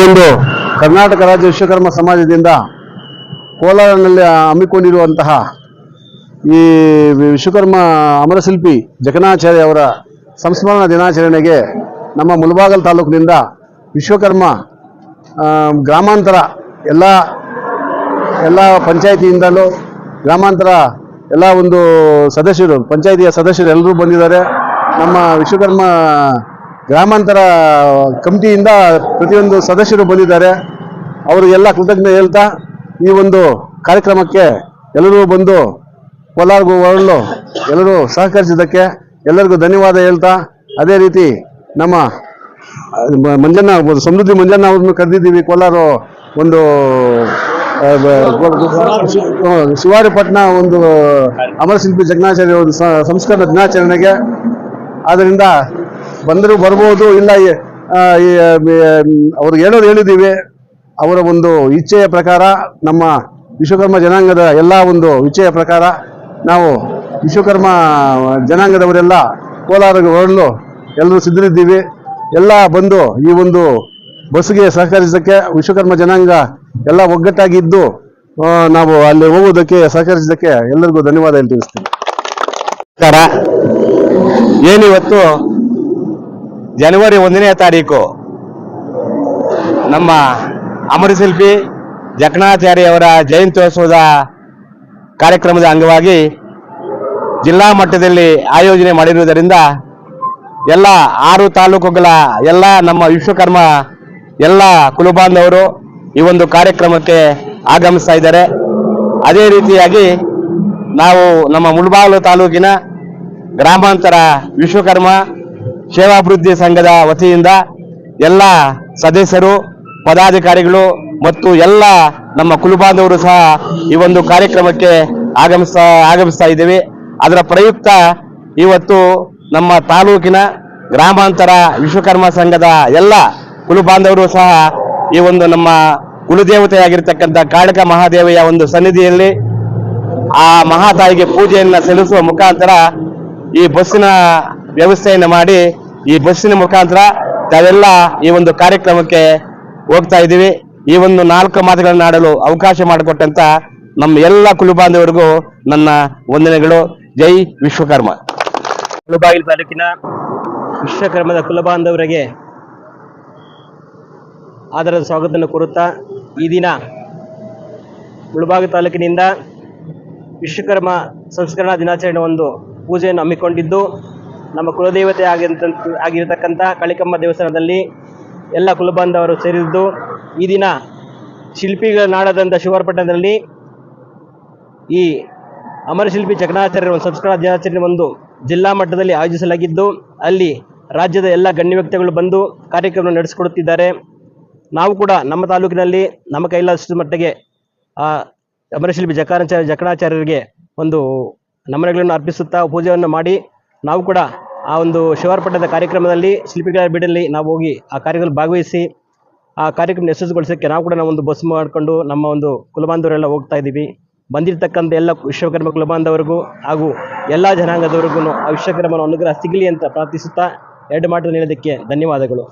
ಇಂದು ಕರ್ನಾಟಕ ರಾಜ್ಯ ವಿಶ್ವಕರ್ಮ ಸಮಾಜದಿಂದ ಕೋಲಾರನಲ್ಲಿ ಹಮ್ಮಿಕೊಂಡಿರುವಂತಹ ಈ ವಿಶ್ವಕರ್ಮ ಅಮರಶಿಲ್ಪಿ ಜಗನಾಚಾರ್ಯ ಅವರ ಸಂಸ್ಮರಣ ದಿನಾಚರಣೆಗೆ ನಮ್ಮ ಮುಲ್ಬಾಗಲ್ ತಾಲೂಕಿನಿಂದ ವಿಶ್ವಕರ್ಮ ಗ್ರಾಮಾಂತರ ಎಲ್ಲ ಎಲ್ಲ ಪಂಚಾಯಿತಿಯಿಂದಲೂ ಗ್ರಾಮಾಂತರ ಎಲ್ಲ ಒಂದು ಸದಸ್ಯರು, ಪಂಚಾಯಿತಿಯ ಸದಸ್ಯರು ಎಲ್ಲರೂ ಬಂದಿದ್ದಾರೆ. ನಮ್ಮ ವಿಶ್ವಕರ್ಮ ಗ್ರಾಮಾಂತರ ಕಮಿಟಿಯಿಂದ ಪ್ರತಿಯೊಂದು ಸದಸ್ಯರು ಬಂದಿದ್ದಾರೆ. ಅವರಿಗೆಲ್ಲ ಕೃತಜ್ಞತೆ ಹೇಳ್ತಾ ಈ ಒಂದು ಕಾರ್ಯಕ್ರಮಕ್ಕೆ ಎಲ್ಲರೂ ಬಂದು ಕೋಲಾರ್ಗೂ ಹೊರಳು ಎಲ್ಲರೂ ಸಹಕರಿಸಿದ್ದಕ್ಕೆ ಎಲ್ಲರಿಗೂ ಧನ್ಯವಾದ ಹೇಳ್ತಾ, ಅದೇ ರೀತಿ ನಮ್ಮ ಮಂಜಣ್ಣ, ಸಮೃದ್ಧಿ ಮಂಜಣ್ಣ ಅವ್ರನ್ನು ಕರೆದಿದ್ದೀವಿ ಕೋಲಾರ ಒಂದು ಶಿವಾರಿಪಟ್ಟಣ ಒಂದು ಅಮರಶಿಲ್ಪಿ ಜಗ್ನಾಚಾರ್ಯ ಒಂದು ಸಂಸ್ಕೃತ ದಿನಾಚರಣೆಗೆ. ಆದ್ದರಿಂದ ಬಂದರೂ ಬರ್ಬೋದು, ಇಲ್ಲ ಅವ್ರಿಗೆ ಹೇಳೋದು ಹೇಳಿದ್ದೀವಿ. ಅವರ ಒಂದು ಇಚ್ಛೆಯ ಪ್ರಕಾರ ನಮ್ಮ ವಿಶ್ವಕರ್ಮ ಜನಾಂಗದ ಎಲ್ಲ ಒಂದು ಇಚ್ಛೆಯ ಪ್ರಕಾರ ನಾವು ವಿಶ್ವಕರ್ಮ ಜನಾಂಗದವರೆಲ್ಲ ಕೋಲಾರಕ್ಕೆ ಹೊರಡಲು ಎಲ್ಲರೂ ಸಿದ್ಧರಿದ್ದೀವಿ. ಎಲ್ಲ ಬಂದು ಈ ಒಂದು ಬಸ್ಗೆ ಸಹಕರಿಸೋಕ್ಕೆ ವಿಶ್ವಕರ್ಮ ಜನಾಂಗ ಎಲ್ಲ ಒಗ್ಗಟ್ಟಾಗಿದ್ದು ನಾವು ಅಲ್ಲಿ ಹೋಗೋದಕ್ಕೆ ಸಹಕರಿಸಿದ್ದಕ್ಕೆ ಎಲ್ಲರಿಗೂ ಧನ್ಯವಾದ ಹೇಳಿ ನಮಸ್ಕಾರ. ಏನಿವತ್ತು ಜನವರಿ ಒಂದನೇ ತಾರೀಕು ನಮ್ಮ ಅಮರಶಿಲ್ಪಿ ಜಕಣಾಚಾರ್ಯ ಅವರ ಜಯಂತ್ಯೋತ್ಸವದ ಕಾರ್ಯಕ್ರಮದ ಅಂಗವಾಗಿ ಜಿಲ್ಲಾ ಮಟ್ಟದಲ್ಲಿ ಆಯೋಜನೆ ಮಾಡಿರುವುದರಿಂದ ಎಲ್ಲ ಆರು ತಾಲೂಕುಗಳ ಎಲ್ಲ ನಮ್ಮ ವಿಶ್ವಕರ್ಮ ಎಲ್ಲ ಕುಲುಬಾಂಧವರು ಈ ಒಂದು ಕಾರ್ಯಕ್ರಮಕ್ಕೆ ಆಗಮಿಸ್ತಾ ಇದ್ದಾರೆ. ಅದೇ ರೀತಿಯಾಗಿ ನಾವು ನಮ್ಮ ಮುಳಬಾಗಿಲು ತಾಲೂಕಿನ ಗ್ರಾಮಾಂತರ ವಿಶ್ವಕರ್ಮ ಸೇವಾಭಿವೃದ್ಧಿ ಸಂಘದ ವತಿಯಿಂದ ಎಲ್ಲ ಸದಸ್ಯರು, ಪದಾಧಿಕಾರಿಗಳು ಮತ್ತು ಎಲ್ಲ ನಮ್ಮ ಕುಲಬಾಂಧವರು ಸಹ ಈ ಒಂದು ಕಾರ್ಯಕ್ರಮಕ್ಕೆ ಆಗಮಿಸ್ತಾ ಆಗಮಿಸ್ತಾ ಇದ್ದೀವಿ. ಅದರ ಪ್ರಯುಕ್ತ ಇವತ್ತು ನಮ್ಮ ತಾಲೂಕಿನ ಗ್ರಾಮಾಂತರ ವಿಶ್ವಕರ್ಮ ಸಂಘದ ಎಲ್ಲ ಕುಲಬಾಂಧವರು ಸಹ ಈ ಒಂದು ನಮ್ಮ ಕುಲದೇವತೆಯಾಗಿರ್ತಕ್ಕಂಥ ಕಾಳಕ ಮಹಾದೇವಿಯ ಒಂದು ಸನ್ನಿಧಿಯಲ್ಲಿ ಆ ಮಹಾತಾಯಿಗೆ ಪೂಜೆಯನ್ನು ಸಲ್ಲಿಸುವ ಮುಖಾಂತರ ಈ ಬಸ್ಸಿನ ವ್ಯವಸ್ಥೆಯನ್ನು ಮಾಡಿ ಈ ಬಸ್ಸಿನ ಮುಖಾಂತರ ತಾವೆಲ್ಲ ಈ ಒಂದು ಕಾರ್ಯಕ್ರಮಕ್ಕೆ ಹೋಗ್ತಾ ಇದ್ದೀವಿ. ಈ ಒಂದು ನಾಲ್ಕು ಮಾತುಗಳನ್ನು ಆಡಲು ಅವಕಾಶ ಮಾಡಿಕೊಟ್ಟಂತ ನಮ್ಮ ಎಲ್ಲ ಕುಲಬಾಂಧವರಿಗೂ ನನ್ನ ವಂದನೆಗಳು. ಜೈ ವಿಶ್ವಕರ್ಮ. ಮುಳಬಾಗಿಲು ತಾಲೂಕಿನ ವಿಶ್ವಕರ್ಮದ ಕುಲಬಾಂಧವರಿಗೆ ಆದರದ ಸ್ವಾಗತವನ್ನು ಕೋರುತ್ತಾ ಈ ದಿನ ಮುಳಬಾಗಿಲು ತಾಲೂಕಿನಿಂದ ವಿಶ್ವಕರ್ಮ ಸಂಸ್ಕರಣಾ ದಿನಾಚರಣೆ ಒಂದು ಪೂಜೆಯನ್ನು ಹಮ್ಮಿಕೊಂಡಿದ್ದು ನಮ್ಮ ಕುಲದೇವತೆ ಆಗಿರಂತ ಆಗಿರತಕ್ಕಂಥ ಕಳಿಕಮ್ಮ ದೇವಸ್ಥಾನದಲ್ಲಿ ಎಲ್ಲ ಕುಲಬಾಂಧವರು ಸೇರಿದ್ದು ಈ ದಿನ ಶಿಲ್ಪಿಗಳ ನಾಡದಂಥ ಶಿವರಪಟ್ಟಣದಲ್ಲಿ ಈ ಅಮರಶಿಲ್ಪಿ ಜಗನ್ನಾಚಾರ್ಯರ ಒಂದು ಸಂಸ್ಕರಣಾ ದಿನಾಚರಣೆ ಒಂದು ಜಿಲ್ಲಾ ಮಟ್ಟದಲ್ಲಿ ಆಯೋಜಿಸಲಾಗಿದ್ದು, ಅಲ್ಲಿ ರಾಜ್ಯದ ಎಲ್ಲ ಗಣ್ಯ ವ್ಯಕ್ತಿಗಳು ಬಂದು ಕಾರ್ಯಕ್ರಮ ನಡೆಸಿಕೊಡುತ್ತಿದ್ದಾರೆ. ನಾವು ಕೂಡ ನಮ್ಮ ತಾಲೂಕಿನಲ್ಲಿ ನಮ್ಮ ಕೈಲಾದಷ್ಟು ಮಟ್ಟಿಗೆ ಆ ಅಮರಶಿಲ್ಪಿ ಜಕಾರಾಚಾರ್ಯ ಜಕಣಾಚಾರ್ಯರಿಗೆ ಒಂದು ನಮನಗಳನ್ನು ಅರ್ಪಿಸುತ್ತಾ ಪೂಜೆಯನ್ನು ಮಾಡಿ ನಾವು ಕೂಡ ಆ ಒಂದು ಶಿವಾರ್ಪಟ್ಟಣದ ಕಾರ್ಯಕ್ರಮದಲ್ಲಿ ಶಿಲ್ಪಿಗಳ ಬೀಡಲ್ಲಿ ನಾವು ಹೋಗಿ ಆ ಕಾರ್ಯದಲ್ಲಿ ಭಾಗವಹಿಸಿ ಆ ಕಾರ್ಯಕ್ರಮ ಯಶಸ್ಸುಗೊಳಿಸೋಕ್ಕೆ ನಾವು ಕೂಡ ನಾವೊಂದು ಬಸ್ ಮಾಡಿಕೊಂಡು ನಮ್ಮ ಒಂದು ಕುಲಬಾಂಧವರೆಲ್ಲ ಹೋಗ್ತಾ ಇದ್ದೀವಿ. ಬಂದಿರತಕ್ಕಂಥ ಎಲ್ಲ ವಿಶ್ವಕರ್ಮ ಕುಲಬಾಂಧವರಿಗೂ ಹಾಗೂ ಎಲ್ಲ ಜನಾಂಗದವರಿಗೂ ಆ ವಿಶ್ವಕರ್ಮನ ಅನುಗ್ರಹ ಸಿಗಲಿ ಅಂತ ಪ್ರಾರ್ಥಿಸುತ್ತಾ ಎರಡು ಮಾಟಲು ನೀಡೋದಕ್ಕೆ ಧನ್ಯವಾದಗಳು.